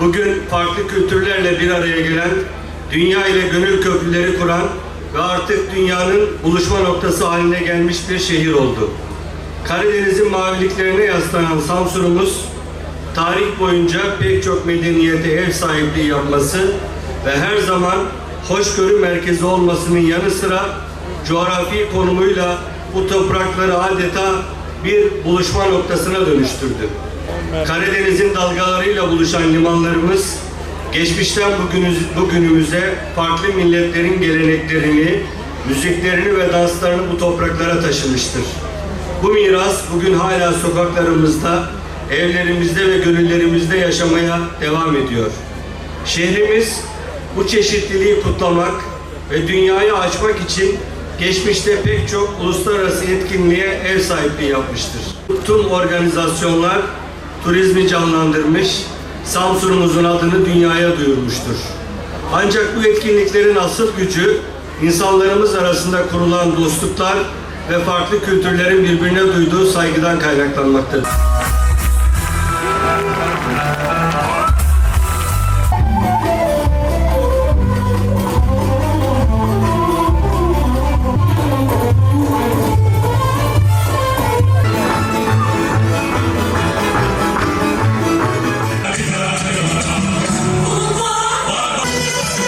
bugün farklı kültürlerle bir araya gelen, dünya ile gönül köprüleri kuran ve artık dünyanın buluşma noktası haline gelmiş bir şehir oldu. Karadeniz'in maviliklerine yaslanan Samsun'umuz, tarih boyunca pek çok medeniyete ev sahipliği yapması ve her zaman hoşgörü merkezi olmasının yanı sıra coğrafi konumuyla bu toprakları adeta bir buluşma noktasına dönüştürdü. Karadeniz'in dalgalarıyla buluşan limanlarımız geçmişten bugünüz, bugünümüze farklı milletlerin geleneklerini, müziklerini ve danslarını bu topraklara taşımıştır. Bu miras bugün hala sokaklarımızda, evlerimizde ve gönüllerimizde yaşamaya devam ediyor. Şehrimiz bu çeşitliliği kutlamak ve dünyayı açmak için geçmişte pek çok uluslararası etkinliğe ev sahipliği yapmıştır. Tüm organizasyonlar turizmi canlandırmış, Samsun'umuzun adını dünyaya duyurmuştur. Ancak bu etkinliklerin asıl gücü insanlarımız arasında kurulan dostluklar ve farklı kültürlerin birbirine duyduğu saygıdan kaynaklanmaktadır.